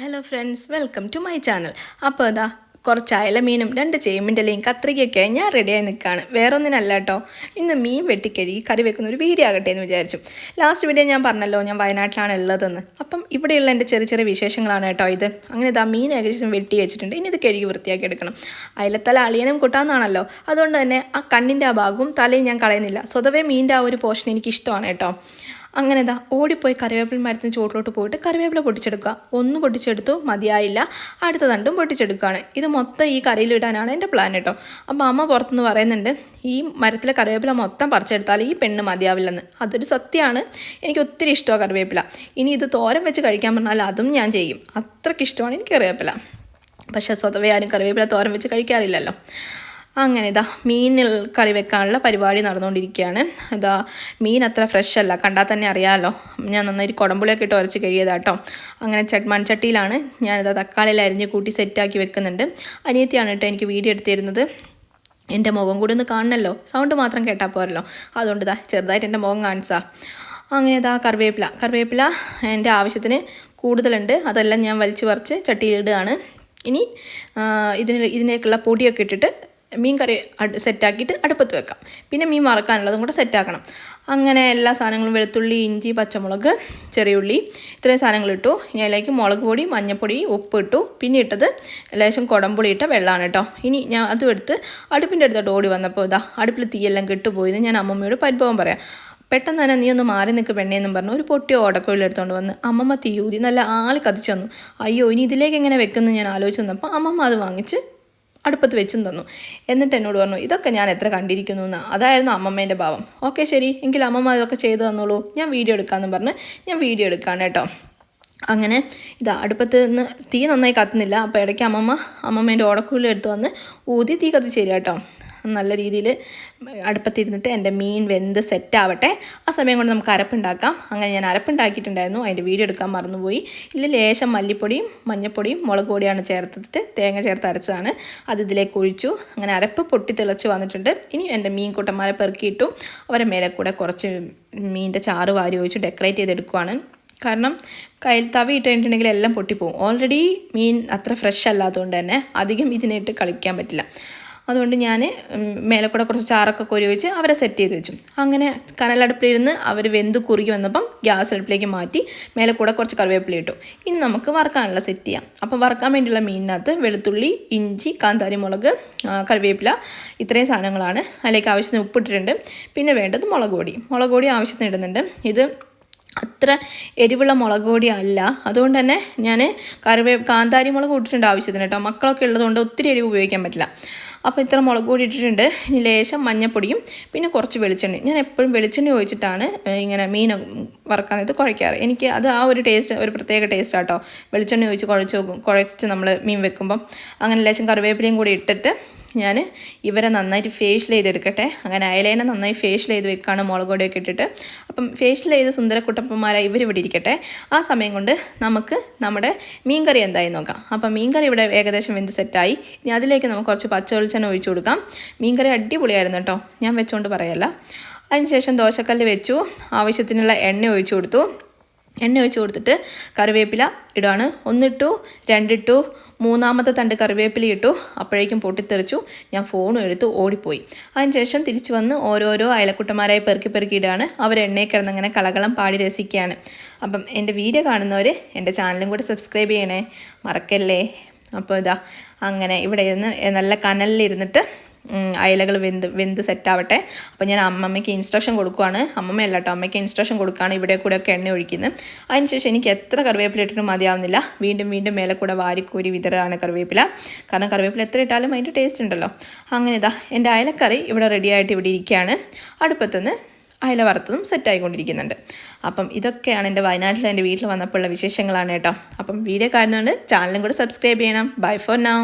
Hello friends welcome to my channel അപ്പോൾ അതാ കുറച്ച് അയലമീനും രണ്ട് ചേമ്പിന്റെലയും കത്രികയൊക്കെ ഞാൻ റെഡിയായി നിൽക്കുകയാണ് വേറെ ഒന്നിനല്ല കേട്ടോ ഇന്ന് മീൻ വെട്ടിക്കഴുകി കറി വെക്കുന്ന ഒരു വീഡിയോ ആകട്ടെ എന്ന് വിചാരിച്ചു. ലാസ്റ്റ് വീഡിയോ ഞാൻ പറഞ്ഞല്ലോ ഞാൻ വയനാട്ടിലാണ് ഉള്ളതെന്ന്. അപ്പം ഇവിടെയുള്ള എന്റെ ചെറിയ ചെറിയ വിശേഷങ്ങളാണ് കേട്ടോ ഇത്. അങ്ങനെ ഇതാ മീൻ ഏകദേശം വെട്ടി വെച്ചിട്ടുണ്ട്. ഇനി ഇത് കഴുകി വൃത്തിയാക്കി എടുക്കണം. അയലത്തല അളിയനും കൂട്ടാന്നാണല്ലോ. അതുകൊണ്ട് തന്നെ ആ കണ്ണിന്റെ ആ ഭാഗവും തലയും ഞാൻ കളയുന്നില്ല. സ്വതവേ മീന്റെ ആ ഒരു പോർഷൻ എനിക്ക് ഇഷ്ടമാണ് കേട്ടോ അങ്ങനെ ഇതാ ഓടിപ്പോയി കറിവേപ്പില മരത്തിന് ചുവട്ടിലോട്ട് പോയിട്ട് കറിവേപ്പില പൊട്ടിച്ചെടുക്കുക. ഒന്ന് പൊട്ടിച്ചെടുത്തു മതിയായില്ല. അടുത്ത തണ്ടും പൊട്ടിച്ചെടുക്കുകയാണ്. ഇത് മൊത്തം ഈ കറിയിലിടാനാണ് എന്റെ പ്ലാൻ കേട്ടോ അപ്പോൾ അമ്മ പുറത്തുനിന്ന് പറയുന്നുണ്ട് ഈ മരത്തിലെ കറിവേപ്പില മൊത്തം പറിച്ചെടുത്താൽ ഈ പെണ്ണ് മതിയാവില്ലെന്ന്. അതൊരു സത്യമാണ്. എനിക്ക് ഒത്തിരി ഇഷ്ടമാണ് കറിവേപ്പില. ഇനി ഇത് തോരൻ വെച്ച് കഴിക്കാൻ പറഞ്ഞാൽ അതും ഞാൻ ചെയ്യും. അത്രയ്ക്ക് ഇഷ്ടമാണ് എനിക്ക് കറിവേപ്പില. പക്ഷേ സ്വതവേ ആരും കറിവേപ്പില തോരൻ വെച്ച് കഴിക്കാറില്ലല്ലോ. അങ്ങനെ ഇതാ മീനിൽ കറി വെക്കാനുള്ള പരിപാടി നടന്നുകൊണ്ടിരിക്കുകയാണ്. ഇതാ മീൻ അത്ര ഫ്രഷ് അല്ല. കണ്ടാൽ തന്നെ അറിയാമല്ലോ ഞാൻ നന്നായി കുടമ്പുളിയൊക്കെ ഇട്ട് ഉരച്ച് കഴിയതാട്ടോ അങ്ങനെ ചട്ട് മൺചട്ടിയിലാണ് ഞാനിതാ തക്കാളിയിൽ അരിഞ്ഞ് കൂട്ടി സെറ്റാക്കി വെക്കുന്നുണ്ട്. അനിയത്തിയാണ് കേട്ടോ എനിക്ക് വീഡിയോ എടുത്തു തരുന്നത് എന്റെ മുഖം കൂടി ഒന്ന് കാണണമല്ലോ സൗണ്ട് മാത്രം കേട്ടാൽ പോരല്ലോ. അതുകൊണ്ട് ഇതാ ചെറുതായിട്ട് എന്റെ മുഖം കാണിച്ചാ. അങ്ങനെ ഇതാ കറിവേപ്പില. കറിവേപ്പില എന്റെ ആവശ്യത്തിന് കൂടുതലുണ്ട്. അതെല്ലാം ഞാൻ വലിച്ചു പറിച്ച് ചട്ടിയിലിടുകയാണ് ഇനി ഇതിന് ഇതിനേക്കുള്ള പൊടിയൊക്കെ ഇട്ടിട്ട് മീൻ കറി സെറ്റാക്കിയിട്ട് അടുപ്പത്ത് വെക്കാം. പിന്നെ മീൻ വറക്കാനുള്ളതും കൂടെ സെറ്റാക്കണം. അങ്ങനെ എല്ലാ സാധനങ്ങളും വെളുത്തുള്ളി ഇഞ്ചി പച്ചമുളക് ചെറിയുള്ളി ഇത്രയും സാധനങ്ങൾ ഇട്ടു. ഇനി അതിലേക്ക് മുളക് പൊടി മഞ്ഞൾപ്പൊടി ഉപ്പ് ഇട്ടു. പിന്നെ ഇട്ടത് ലേശം കുടംപുളി ഇട്ട വെള്ളമാണ് കേട്ടോ. ഇനി ഞാൻ അതും എടുത്ത് അടുപ്പിന്റെ അടുത്തോട്ട് ഓടി വന്നപ്പോൾ ഇതാ അടുപ്പിൽ തീയെല്ലാം കെട്ടുപോയിന്ന് ഞാൻ അമ്മമ്മയോട് പരിഭവം പറയാം. പെട്ടെന്ന് തന്നെ നീ ഒന്ന് മാറി നിൽക്ക് പെണ്ണേന്നും പറഞ്ഞു. ഒരു പൊട്ടി ഓടക്കോയിൽ എടുത്തുകൊണ്ട് വന്ന് അമ്മമ്മ തീയൂതി നല്ല ആൾ കത്തിച്ചു തന്നു. അയ്യോ ഇനി ഇതിലേക്ക് എങ്ങനെ വെക്കുന്നു ഞാൻ ആലോചിച്ച് വന്നപ്പോൾ അമ്മമ്മ അത് വാങ്ങിച്ച് അടുപ്പത്ത് വെച്ചും തന്നു. എന്നിട്ട് എന്നോട് പറഞ്ഞു ഇതൊക്കെ ഞാൻ എത്ര കണ്ടിരിക്കുന്നു എന്ന് അതായിരുന്നു അമ്മമ്മേന്റെ ഭാവം. ഓക്കെ ശരി. എങ്കിൽ അമ്മമ്മ ഇതൊക്കെ ചെയ്തു തന്നോളൂ. ഞാൻ വീഡിയോ എടുക്കാമെന്ന് പറഞ്ഞ് ഞാൻ വീഡിയോ എടുക്കാണ് കേട്ടോ. അങ്ങനെ ഇതാ അടുപ്പത്ത് നിന്ന് തീ നന്നായി കത്തുന്നില്ല. അപ്പോൾ ഇടയ്ക്ക് അമ്മമ്മ അമ്മമ്മേന്റെ ഓടക്കുള്ളിൽ എടുത്ത് വന്ന് ഊതി തീ കത്തിച്ചേരി കേട്ടോ. നല്ല രീതിയിൽ അടുപ്പത്തിരുന്നിട്ട് എന്റെ മീൻ വെന്ത് സെറ്റാവട്ടെ. ആ സമയം കൊണ്ട് നമുക്ക് അരപ്പുണ്ടാക്കാം. അങ്ങനെ ഞാൻ അരപ്പുണ്ടാക്കിയിട്ടുണ്ടായിരുന്നു. അതിന്റെ വീഡിയോ എടുക്കാൻ മറന്നുപോയി. ഇല്ല ലേശം മല്ലിപ്പൊടിയും മഞ്ഞൾപ്പൊടിയും മുളക് പൊടിയാണ് ചേർത്തിട്ട് തേങ്ങ ചേർത്ത് അരച്ചതാണ്. അത് ഇതിലേക്ക് ഒഴിച്ചു. അങ്ങനെ അരപ്പ് പൊട്ടി തിളച്ച് വന്നിട്ടുണ്ട്. ഇനി എന്റെ മീൻ കൂട്ടന്മാരെ പെറുക്കിയിട്ടു അവരെ മേലെ കൂടെ കുറച്ച് മീനിന്റെ ചാറ് വാരി ഒഴിച്ച് ഡെക്കറേറ്റ് ചെയ്തെടുക്കുവാണ്. കാരണം കയ്യിൽ തവി ഇട്ട് കഴിഞ്ഞിട്ടുണ്ടെങ്കിൽ എല്ലാം പൊട്ടിപ്പോവും. ഓൾറെഡി മീൻ അത്ര ഫ്രഷ് അല്ലാത്തതുകൊണ്ട് തന്നെ അധികം ഇതിനിട്ട് കളിക്കാൻ പറ്റില്ല. അതുകൊണ്ട് ഞാൻ മേലെ കൂടെ കുറച്ച് ചാറൊക്കെ കൊരി വെച്ച് അവരെ സെറ്റ് ചെയ്ത് വെച്ചു. അങ്ങനെ കനലടുപ്പിലിരുന്ന് അവർ വെന്ത് കുറുകി വന്നപ്പം ഗ്യാസ് അടുപ്പിലേക്ക് മാറ്റി മേലെ കൂടെ കുറച്ച് കറിവേപ്പില ഇട്ടു. ഇനി നമുക്ക് വറക്കാനുള്ള സെറ്റ് ചെയ്യാം. അപ്പം വറക്കാൻ വേണ്ടിയുള്ള മീനിനകത്ത് വെളുത്തുള്ളി ഇഞ്ചി കാന്താരി മുളക് കറിവേപ്പില ഇത്രയും സാധനങ്ങളാണ്. അതിലേക്ക് ആവശ്യത്തിന് ഉപ്പിട്ടിട്ടുണ്ട് പിന്നെ വേണ്ടത് മുളക് പൊടി. മുളക് പൊടി ആവശ്യത്തിന് ഇടുന്നുണ്ട്. ഇത് അത്ര എരിവുള്ള മുളക് പൊടി അല്ല. അതുകൊണ്ട് തന്നെ ഞാൻ കറിവേ കാന്താരി മുളക് ഇട്ടിട്ടുണ്ട് ആവശ്യത്തിന് കേട്ടോ. മക്കളൊക്കെ ഉള്ളതുകൊണ്ട് ഒത്തിരി എരിവ് ഉപയോഗിക്കാൻ പറ്റില്ല. അപ്പോൾ ഇത്ര മുളക് പൊടി ഇട്ടിട്ടുണ്ട്. ഇനി ലേശം മഞ്ഞപ്പൊടിയും പിന്നെ കുറച്ച് വെളിച്ചെണ്ണ ഞാൻ എപ്പോഴും വെളിച്ചെണ്ണ ഒഴിച്ചിട്ടാണ് ഇങ്ങനെ മീൻ വറക്കാൻ ഇത് കുഴയ്ക്കാറ് എനിക്ക് അത് ആ ഒരു ടേസ്റ്റ് ഒരു പ്രത്യേക ടേസ്റ്റ് ആട്ടോ. വെളിച്ചെണ്ണ ഒഴിച്ച് കുഴച്ച് കുഴച്ച് നമ്മൾ മീൻ വെക്കുമ്പം. അങ്ങനെ ലേശം കറിവേപ്പിലയും കൂടി ഇട്ടിട്ട് ഞാൻ ഇവരെ നന്നായിട്ട് ഫേഷ്യൽ ചെയ്തെടുക്കട്ടെ. അങ്ങനെ അയലേനെ നന്നായി ഫേഷ്യൽ ചെയ്ത് വെക്കുകയാണ് മുളക് പൊടിയൊക്കെ ഇട്ടിട്ട്. അപ്പം ഫേഷ്യൽ ചെയ്ത് സുന്ദരക്കുട്ടപ്പന്മാരായി ഇവർ ഇവിടെ ഇരിക്കട്ടെ. ആ സമയം കൊണ്ട് നമുക്ക് നമ്മുടെ മീൻകറി എന്തായി നോക്കാം. അപ്പം മീൻകറി ഇവിടെ ഏകദേശം വെന്ത് സെറ്റായി. ഇനി അതിലേക്ക് നമുക്ക് കുറച്ച് പച്ച വെളിച്ചെണ്ണ ഒഴിച്ചു കൊടുക്കാം. മീൻകറി അടിപൊളിയായിരുന്നു കേട്ടോ. ഞാൻ വെച്ചുകൊണ്ട് പറയല്ല. അതിനുശേഷം ദോശക്കല്ല് വെച്ചു. ആവശ്യത്തിനുള്ള എണ്ണ ഒഴിച്ചു കൊടുത്തു. എണ്ണ ഒഴിച്ച് കൊടുത്തിട്ട് കറിവേപ്പില ഇടുകയാണ് ഒന്നിട്ടു രണ്ടിട്ടു മൂന്നാമത്തെ തണ്ട് കറിവേപ്പില ഇട്ടു. അപ്പോഴേക്കും പൊട്ടിത്തെറിച്ചു. ഞാൻ ഫോണും എടുത്ത് ഓടിപ്പോയി. അതിനുശേഷം തിരിച്ചു വന്ന് ഓരോരോ അയലക്കുട്ടന്മാരായി പെറുക്കി പെറുക്കി ഇടുകയാണ് അവർ എണ്ണയിൽ കിടന്നങ്ങനെ കളകളം പാടി രസിക്കുകയാണ്. അപ്പം എന്റെ വീഡിയോ കാണുന്നവർ എന്റെ ചാനലും കൂടെ സബ്സ്ക്രൈബ് ചെയ്യണേ. മറക്കല്ലേ? അപ്പോൾ ഇതാ അങ്ങനെ ഇവിടെ ഇരുന്ന് നല്ല കനലിലിരുന്നിട്ട് അയലകൾ വെന്ത് വെന്ത് സെറ്റാവട്ടെ അപ്പോൾ ഞാൻ അമ്മമ്മയ്ക്ക് ഇൻസ്ട്രക്ഷൻ കൊടുക്കുവാണ്. അമ്മമ്മയല്ല കേട്ടോ അമ്മയ്ക്ക് ഇൻസ്ട്രക്ഷൻ കൊടുക്കുകയാണ് ഇവിടെ കൂടെ ഒക്കെ എണ്ണ ഒഴിക്കുന്നത് അതിനുശേഷം എനിക്ക് എത്ര കറിവേപ്പില ഇട്ടിട്ടും മതിയാവുന്നില്ല. വീണ്ടും വീണ്ടും മേലെ കൂടെ വാരിക്കൂരി വിതറാണ് കറിവേപ്പില. കാരണം കറിവേപ്പില എത്ര ഇട്ടാലും അതിന്റെ ടേസ്റ്റ് ഉണ്ടല്ലോ. അങ്ങനെ ഇതാ എന്റെ അയലക്കറി ഇവിടെ റെഡിയായിട്ട് ഇവിടെ ഇരിക്കുകയാണ്. അടുപ്പത്തുനിന്ന് അയല വറുത്തതും സെറ്റായിക്കൊണ്ടിരിക്കുന്നുണ്ട് അപ്പം ഇതൊക്കെയാണ് എന്റെ വയനാട്ടിൽ എന്റെ വീട്ടിൽ വന്നപ്പോഴുള്ള വിശേഷങ്ങളാണ് കേട്ടോ. അപ്പം വീഡിയോ കാണുന്നതുകൊണ്ട് ചാനലും കൂടെ സബ്സ്ക്രൈബ് ചെയ്യണം. By for now